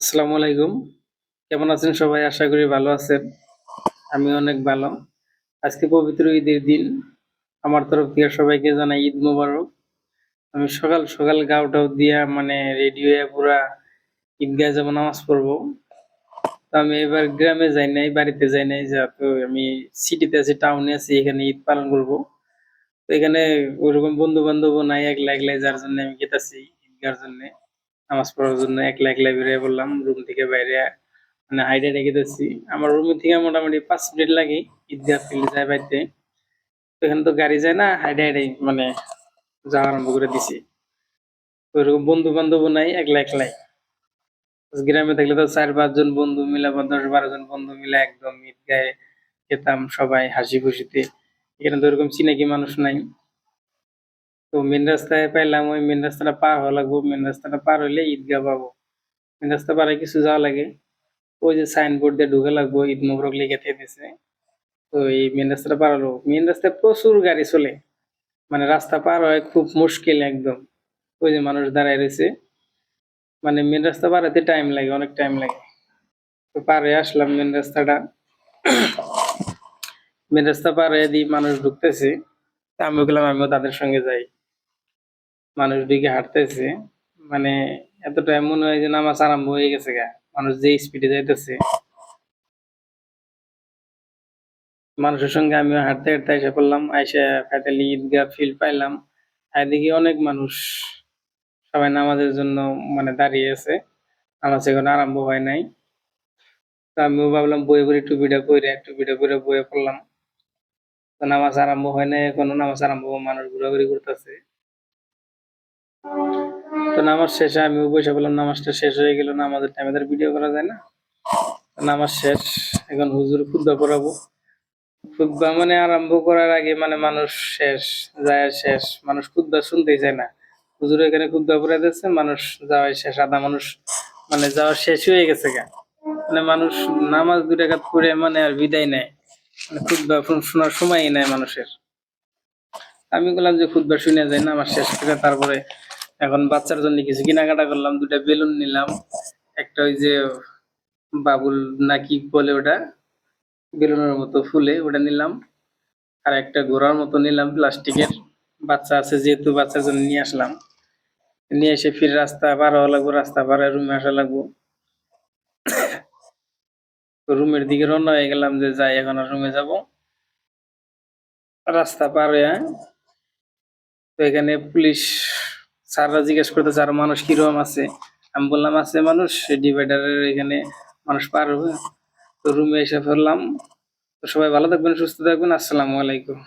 আসসালামু আলাইকুম। কেমন আছেন সবাই? আশা করি ভালো আছেন। আমি অনেক ভালো। আজকে পবিত্র ঈদের দিন। আমার তরফ থেকে সবাইকে জানাই ঈদ মোবারক। আমি সকাল সকাল গাউটাও দিয়া মানে রেডি হয়ে পুরা ঈদগাহ যাব, নামাজ পড়ব। তো আমি এবার গ্রামে যাই নাই, বাড়িতে যাই নাই, যেহেতু আমি সিটিতে আছি টাউনে আছি, এখানে ঈদ পালন করব। তো এখানে ওরকম বন্ধু বান্ধব নাই, একলা একলাই, যার জন্য আমি গেতাছি ঈদগার জন্য। নামাজ পড়ার জন্য একলা একলা বেরিয়ে পড়লাম রুম থেকে বাইরে মানে হাইডে রেখে দিচ্ছি আমার রুম থেকে মোটামুটি পাঁচ মিনিট লাগে ঈদগাহ ফিল্ড যায় বাড়িতে তো এখানে তো গাড়ি যায় না হাইডে হাইডে মানে যাওয়া আরম্ভ করে দিছি। তো এরকম বন্ধু বান্ধব নাই, একলা একলাই। গ্রামে থাকলে তো চার পাঁচজন বন্ধু মিলে বা দশ বারো জন বন্ধু মিলে একদম ঈদগাহে খেতাম সবাই হাসি খুশিতে। এখানে তো এরকম চিনাকি মানুষ নাই। তো মেন রাস্তায় পাইলাম, ওই মেন রাস্তাটা পার হওয়া লাগবো। মেন রাস্তাটা পার হইলে ঈদগাহ পাবো। মেন রাস্তা পারে কিছু যাওয়া লাগে। ওই যে সাইনবোর্ড দিয়ে ঢুকে লাগবো, ঈদ মোবারক লিখে দিয়েছে তো এই মেন রাস্তাটা পার হলো। মেন রাস্তায় প্রচুর গাড়ি চলে। মানে রাস্তা পার হয় খুব মুশকিল একদম। ওই যে মানুষ দাঁড়ায় রয়েছে। মানে মেন রাস্তা পার হতে টাইম লাগে, অনেক টাইম লাগে। তো পার হয়ে আসলাম মেন রাস্তাটা। মেন রাস্তা পার হয়ে দিই মানুষ ঢুকতেছে। আমি বললাম, আমিও তাদের সঙ্গে যাই। মানুষ দিকে হাঁটতেছে মানে এতটা মনে হয় যে নামাজ আরম্ভ হয়ে গেছে গা। মানুষ যে স্পিডে যাইতেছে, মানুষের সঙ্গে আমিও হাঁটতে হাঁটতে এসে পড়লাম, আইসা ফাইতালি ঈদগাহ ফিল পাইলাম। এদিকে অনেক মানুষ সবাই নামাজের জন্য মানে দাঁড়িয়ে আছে। নামাজ এখন আরম্ভ হয় নাই। তো আমিও ভাবলাম বয়ে বই টুপিটা পরে টুপিটা পরে বয়ে পড়লাম। তো নামাজ আরম্ভ হয় নাই, এখনও নামাজ আরম্ভ মানুষ ঘোরাঘুরি করতেছে। তো নামাজ শেষে আমিও বসে বললাম নামাজটা শেষ হয়ে গেল নামাজের টাইমে তার ভিডিও করা যায় না। নামাজ শেষ, এখন হুজুর খুদ্া পড়াবো। খুদ্া মানে আরম্ভ করার আগে মানে মানুষ শেষ, যায় শেষ। মানুষ খুদ্া শুনতেই চায় না। হুজুর এখানে খুদ্া পড়ে দিচ্ছে, মানুষ যাওয়াই শেষ। আধা মানুষ মানে যাওয়া শেষ হয়ে গেছে গা। মানে মানুষ নামাজ দু টাকা পড়ে মানে আর বিদায় নেয়। মানে খুদ্া শোনার সময়ই নেয় মানুষের। আমি বললাম যে খুদ্া শুনে যায় না আমার শেষ করে তারপরে এখন বাচ্চার জন্য কিছু কেনাকাটা করলাম দুটা বেলুন নিলাম, একটা ওই যে বাবুল নাকি বলে ওটা, বেলুনের মতো ফুলে ওটা নিলাম, আর একটা ঘোড়ার মতো নিলাম প্লাস্টিকের। বাচ্চা আছে যেহেতু, বাচ্চার জন্য নিয়ে আসলাম। নিয়ে এসে ফির রাস্তা পার হওয়া লাগবো, রাস্তা পার রুমে আসা লাগবো। রুমের দিকে রওনা হয়ে গেলাম যে যাই, এখন রুমে যাব। রাস্তা পার হয়ে, তো এখানে পুলিশ স্যাররা জিজ্ঞেস করতেছে, আর মানুষ কীরকম আছে? আমি বললাম, আছে মানুষ ডিভাইডারের এখানে মানুষ পার হবে। তো রুমে এসে ফেললাম তো সবাই ভালো থাকবেন, সুস্থ থাকবেন, আসসালামু আলাইকুম।